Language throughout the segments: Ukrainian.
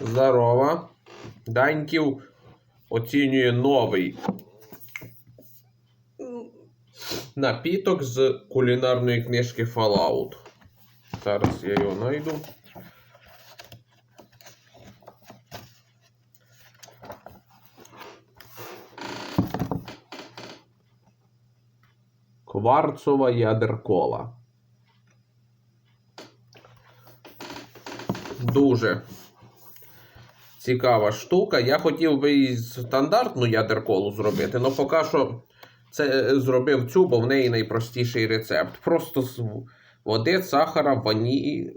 Здорово. Даньків оцінює новий напіток з кулінарної книжки Fallout. Зараз я його знайду. Кварцова ядеркола. Дуже цікава штука. Я хотів би і стандартну ядерколу зробити, але поки що це е, зробив цю, бо в неї найпростіший рецепт. Просто з води, сахара, вані...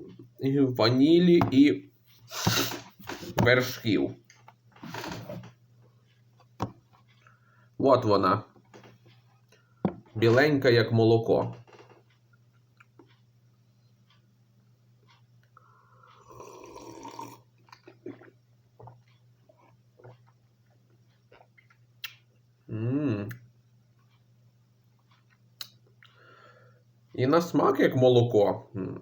ванілі і вершків. От вона. Біленька, як молоко. Мм. І на смак як молоко. М.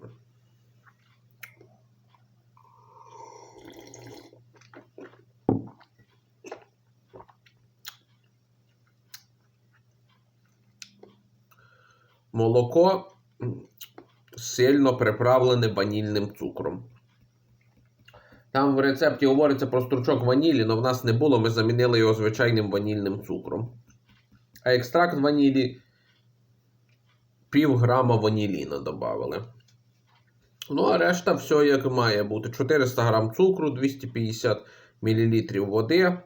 Молоко сильно приправлене ванільним цукром. Там в рецепті говориться про стручок ванілі, але в нас не було, ми замінили його звичайним ванільним цукром. А екстракт ванілі пів грама ваніліна додали. Ну, а решта все як має бути. 400 грам цукру, 250 мл води.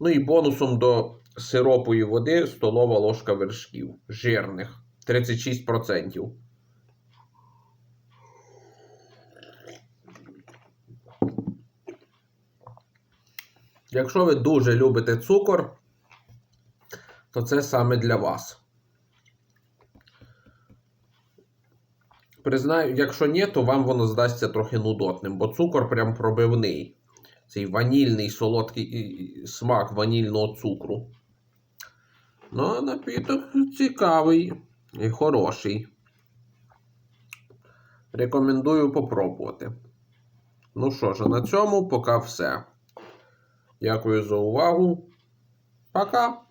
Ну і бонусом до сиропової води столова ложка вершків. Жирних 36%. Якщо ви дуже любите цукор, то це саме для вас. Признаю, якщо ні, то вам воно здасться трохи нудотним, бо цукор прям пробивний. Цей ванільний солодкий смак ванільного цукру. Ну, а напіток цікавий і хороший. Рекомендую попробувати. Ну що ж, на цьому поки все. Дякую за увагу. Пока!